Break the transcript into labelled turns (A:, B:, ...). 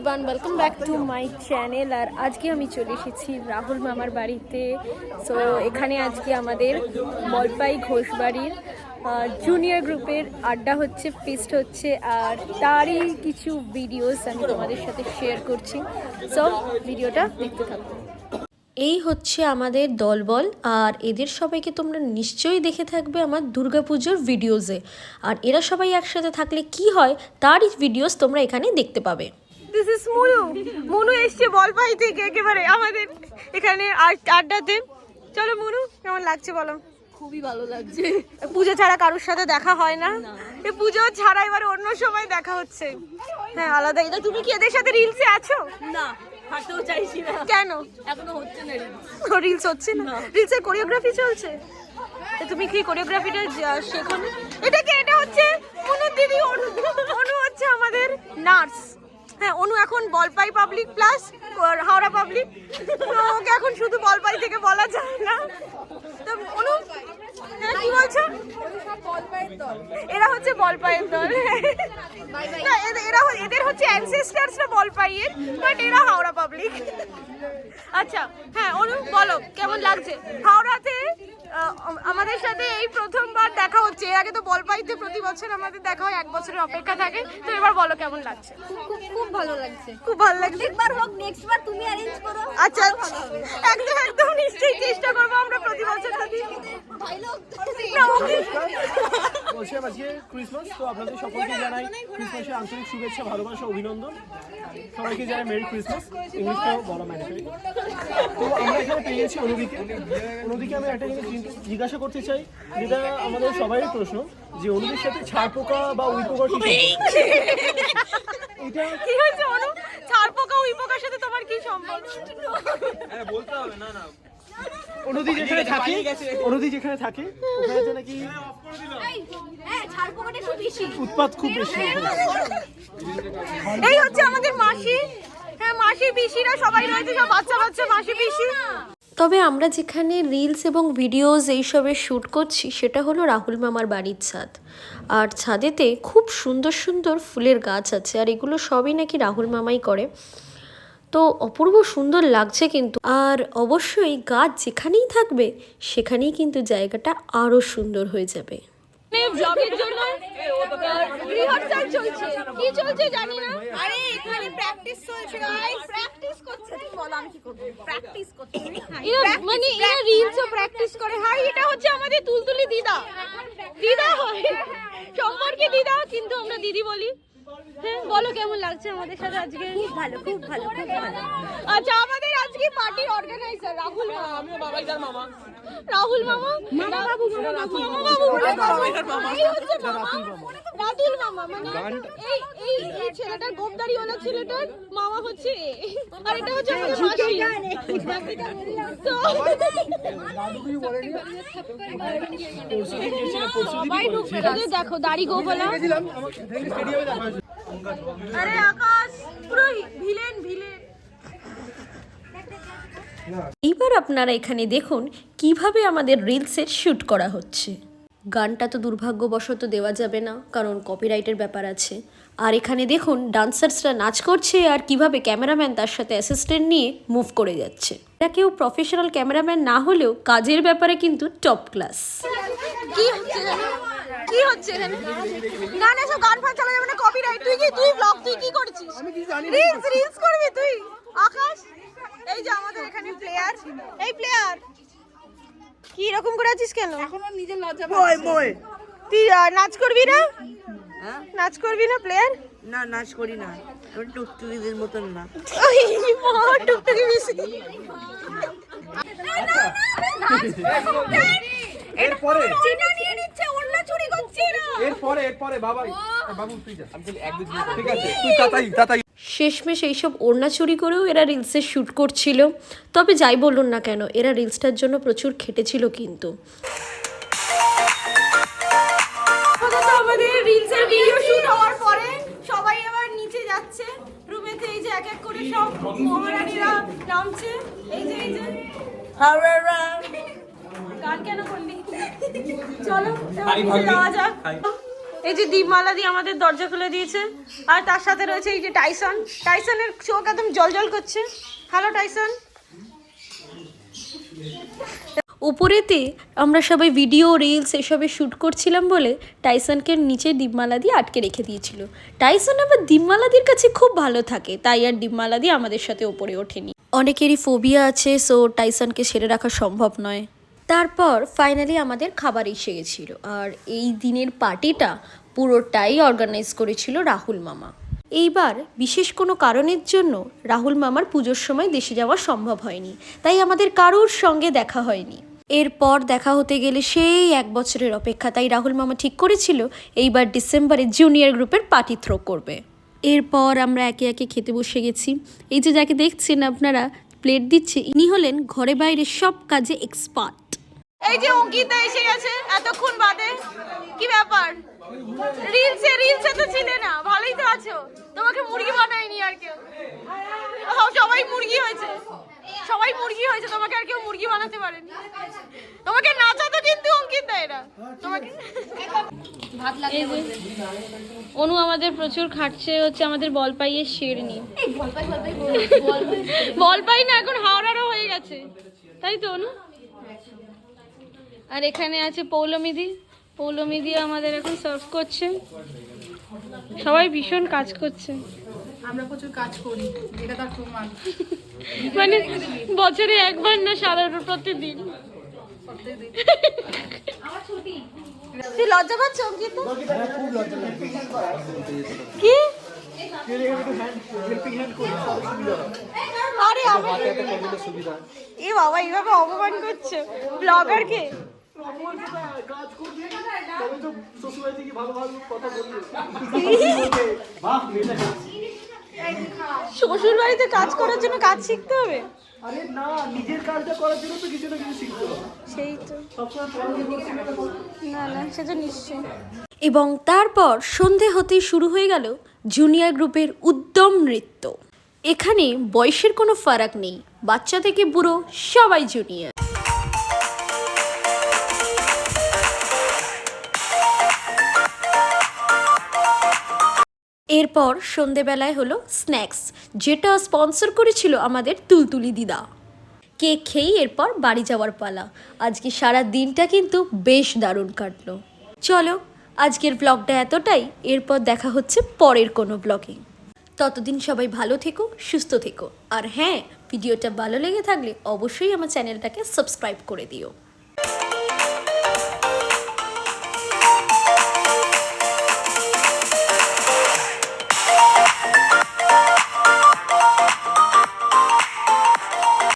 A: Everyone welcome back to my channel আর আজকে আমি চলে এসেছি রাহুল মামার বাড়িতে। সো এখানে আজকে আমাদের বলপাই ঘোষবাড়ির জুনিয়র গ্রুপের আড্ডা হচ্ছে ফিস্ট হচ্ছে, আর তারই কিছু ভিডিওস আমি তোমাদের সাথে শেয়ার করছি। সো ভিডিওটা দেখতে থাকো। এই হচ্ছে আমাদের দলবল, আর এদের সবাইকে তোমরা নিশ্চয়ই দেখে থাকবে আমার দুর্গাপুজোর ভিডিওসে আর এরা সবাই একসাথে থাকলে কি হয়, তারই ভিডিওস তোমরা এখানে দেখতে পাবে।
B: দিস ইজ মুনু মুনু এসছে বলপাই থেকে একেবারে আমাদের এখানে আড- আড্ডাতে। চলো মুনু কেমন লাগছে বলো?
A: খুবই ভালো লাগছে।
B: পুজো ছাড়া কারোর সাথে দেখা হয় না। এই পুজো ছাড়া এবার অন্য সময় দেখা হচ্ছে। হ্যাঁ আলাদা। এটা তুমি কি এদের সাথে রিলসে আছো?
A: না হাঁটতেও চাইছি না।
B: কেন?
A: এখনও হচ্ছে না reels।
B: রিলস হচ্ছে না? রিলসের কোরিওগ্রাফি চলছে? তুমি কি কোরিওগ্রাফিটা শেখো এটা কি? এটা হচ্ছে অনু দিদি অনু অনু হচ্ছে আমাদের নার্স হ্যাঁ অনু এখন বলপাই পাবলিক প্লাস হাওড়া পাবলিক তো ওকে এখন শুধু বলপাই থেকে বলা যায় না। তো অনু হ্যাঁ কি বলছো? এরা হচ্ছে বলপাইয়ের দল। না এরা এদের হচ্ছে অ্যানসেস্টার্সরা বলপাইয়ের বাট এরা হাওড়া পাবলিক আচ্ছা হ্যাঁ অনু, বলো, কেমন লাগছে? হাওড়াতে আমাদের সাথে এই প্রথমবার দেখা হচ্ছে। এর আগে তো বলপাইতে প্রতি বছর আমাদের দেখা হয় এক বছরের অপেক্ষা থাকে। তো এবার বলো কেমন লাগছে?
C: খুব খুব ভালো লাগছে।
B: খুব ভালো লাগছে।
C: একবার হোক নেক্সট বার তুমি অ্যারেঞ্জ করো।
B: আচ্ছা আচ্ছা। একদম একদম নিশ্চয়ই চেষ্টা করব আমরা প্রতি বছর যদি
C: ডায়লগ
B: না, ওকে।
D: বলছি আজকে ক্রিসমাস তো আপনাদের সকলকে জানাই ক্রিসমাসের আন্তরিক শুভেচ্ছা ভালোবাসা অভিনন্দন। সবাইকে জানাই মেরি ক্রিসমাস ইংলিশটাও বলা ম্যান্ডেটরি তো আমরা এখানে পেয়ে গেছি অনুদিকে। অনুদিকে আমি একটা জিনিস জিজ্ঞাসা করতে চাই যেটা আমাদের সবারই প্রশ্ন যে অনুদির সাথে ছাড় পোকা বা উই পোকার কি সম্পর্ক? এটা
B: কি হয়েছে অনু? ছাড় পোকা উই পোকার সাথে তোমার কি সম্পর্ক?
D: অনুদি যেখানে থাকে অনুদি যেখানে থাকে ওখানে তো নাকি
C: হ্যাঁ
D: উৎপাত খুব বেশি।
B: এই হচ্ছে আমাদের মাসি। হ্যাঁ মাসি পিসিরা সবাই রয়েছে সব বাচ্চা বাচ্চা মাসি পিসি।
A: তবে আমরা যেখানে রিলস এবং ভিডিওস এইসবের শ্যুট করছি সেটা হলো রাহুল মামার বাড়ির ছাদ। আর ছাদেতে খুব সুন্দর সুন্দর ফুলের গাছ আছে আর এগুলো সবই নাকি রাহুল মামাই করে। তো অপূর্ব সুন্দর লাগছে কিন্তু। আর অবশ্যই গাছ যেখানেই থাকবে সেখানেই কিন্তু জায়গাটা আরও সুন্দর হয়ে যাবে।
B: ব্লগের জন্য রিহার্সাল চলছে। কি চলছে জানি না।
C: আরে এখানে প্র্যাকটিস চলছে গাইস প্র্যাকটিস করছে। তুমি বলো আমি কি করব? প্র্যাকটিস করছে।
B: এরা মানে এরা রিলসও প্র্যাকটিস করে। হাই এটা হচ্ছে আমাদের তুলতুলি দিদা। দিদা হয়। সম্পর্কে দিদা কিন্তু আমরা দিদি বলি। হ্যাঁ বলো কেমন লাগছে আমাদের সাথে আজকে?
C: খুব ভালো খুব ভালো খুব ভালো।
B: আচ্ছা আমাদের আজকে পার্টির অর্গানাইজার রাহুল মামা। আমি বাবাইদার মামা। রাহুল মামা? মামা বাবু। মামা বাবু মামা বাবু এই হচ্ছে মামা। রাতুল মামা। মানে এই এই এই ছেলেটার গোপদারিওয়ালা ছেলেটার মামা হচ্ছে আর এটা হচ্ছে আমাদের মাসি। তো সবাই ঢুকবে এই দেখো দাড়ি গোবলা আরে আকাশ পুরো ভিলেন ভিলেন।
A: এইবার আপনারা এখানে দেখুন কীভাবে আমাদের রিলসের শ্যুট করা হচ্ছে। গানটা তো দুর্ভাগ্যবশত দেওয়া যাবে না কারণ কপিরাইটের ব্যাপার আছে। আর এখানে দেখুন ডান্সার্সরা নাচ করছে আর কীভাবে ক্যামেরাম্যান তার সাথে অ্যাসিস্ট্যান্ট নিয়ে মুভ করে যাচ্ছে। এটা কেউ প্রফেশনাল ক্যামেরাম্যান না হলেও কাজের ব্যাপারে কিন্তু টপ ক্লাস
B: কি হচ্ছে কি হচ্ছে এখানে? না না গান ফান চালা যাবে না কপিরাইট তুই কি তুই ব্লগ তুই কি করছিস? রিলস রিলস করবি তুই? আকাশ? এই যে আমাদের এখানে প্লেয়ার এই প্লেয়ার কি রকম করে আছিস কেন? এখনও নিজের লজ্জা তুই নাচ করবি না? নাচ করবি না প্লেয়ার
E: না নাচ করি না। টুকটুকিদের মতন না।
B: ওই টুকটুকি বেশি
D: এরপরে?
C: চিনা নিয়ে নিচ্ছে ওড়না চুরি করছে
D: এরপরে এরপরে বাবা বাবু তুই যা। ঠিক আছে তুই তাতাই তাতাই।
A: শেষমেশ এইসব ওড়না চুরি করেও এরা রিলসে শ্যুট করছিল। তবে যাই বলুন না কেন এরা রিলসটার জন্য প্রচুর খেটেছিল কিন্তু।
B: আমাদের রিলসের ভিডিও শুট হওয়ার পরে সবাই আবার নিচে যাচ্ছে। রুমেতে এই যে এক এক করে সব মহারানীরা নামছে। এই যে এই যে। গান কেন করলি? চলো যাওয়া যাক। এই যে দীপমালা দিয়ে আমাদের দরজা খুলে দিয়েছে। আর তার সাথে রয়েছে এই যে টাইসন টাইসনের চোখ একদম জল জল করছে। হ্যালো টাইসন
A: উপরেতে আমরা সবাই ভিডিও রিলস এসবে শ্যুট করছিলাম বলে টাইসনকে নিচে ডিপমালা দিয়ে আটকে রেখে দিয়েছিল। টাইসন আবার ডিপমালাদির কাছে খুব ভালো থাকে, তাই আর ডিপমালা দিয়ে আমাদের সাথে ওপরে ওঠেনি। অনেকেরই ফোবিয়া আছে সো টাইসনকে সেরে রাখা সম্ভব নয়। তারপর ফাইনালি আমাদের খাবার এসে গেছিল। আর এই দিনের পার্টিটা পুরোটাই অর্গানাইজ করেছিল রাহুল মামা। এইবার বিশেষ কোনো কারণের জন্য রাহুল মামার পুজোর সময় দেশে যাওয়া সম্ভব হয়নি। তাই আমাদের কারোর সঙ্গে দেখা হয়নি। এরপর দেখা হতে গেলে সেই এক বছরের অপেক্ষা তাই রাহুল মামা ঠিক করেছিল এইবার ডিসেম্বরে জুনিয়র গ্রুপের পার্টি থ্রো করবে। এরপর আমরা একে একে খেতে বসে গেছি। এই যে যাকে দেখছেন আপনারা প্লেট দিচ্ছে, ইনি হলেন ঘরে বাইরে সব কাজে এক্সপার্ট
B: এই যে অঙ্কিতা এসে গেছে এতক্ষণ বাদে। কি ব্যাপার? রিলসে রিলসে তো ছিলে না ভালোই তো আছো। তোমাকে মুরগি বানায়নি আর কেউ। সবাই মুরগি হয়েছে। সবাই মুরগি হয়েছে তোমাকে আর কেউ মুরগি বানাতে পারেনি। তোমাকে নাচাতো কিন্তু অঙ্কিতা এরা। তোমাকে অনু আমাদের প্রচুর খাটছে হচ্ছে আমাদের বল পাইয়ে শের নিয়ে বল পাই না এখন হাওড়ারও হয়ে গেছে। তাই তো অনু? আর এখানে আছে পৌলমিদি। পৌলমিদি আমাদের এখন সার্ভ করছে। সবাই ভীষণ কাজ করছে।
C: আমরা প্রচুর কাজ করি এটা তার প্রমাণ।
B: মানে বছরে একবার না সারা প্রতিদিন। তুই লজ্জা পাচ্ছ কি? আরে এ বাবা এইভাবে অপমান করছ। ব্লগারকে?
D: কাজ করবে তবে তো শ্বশুরবাড়ি থেকে ভালো ভালো কথা বলবে। বাহ মেয়েটা
B: শ্বশুর বাড়িতে কাজ করার জন্য কাজ শিখতে হবে?
D: আরে না নিজের কাজটা করার জন্য তো কিছু না কিছু শিখতে হবে।
B: সেই তো। না না সে তো নিশ্চয়ই।
A: এবং তারপর সন্ধে হতে শুরু হয়ে গেল জুনিয়র গ্রুপের উদ্যম নৃত্য। এখানে বয়সের কোনো ফারাক নেই। বাচ্চা থেকে বুড়ো সবাই জুনিয়র। এরপর সন্ধেবেলায় হলো স্ন্যাক্স, যেটা স্পন্সর করেছিল আমাদের তুলতুলি দিদা। কেক খেয়েই এরপর বাড়ি যাওয়ার পালা। আজকে সারা দিনটা কিন্তু বেশ দারুণ কাটলো। চলো, আজকের ব্লগটা এতটাই, এরপর দেখা হচ্ছে পরের কোনো ব্লগে ততদিন সবাই ভালো থেকো, সুস্থ থেকো। আর হ্যাঁ ভিডিওটা ভালো লেগে থাকলে অবশ্যই আমার চ্যানেলটাকে সাবস্ক্রাইব করে দিও।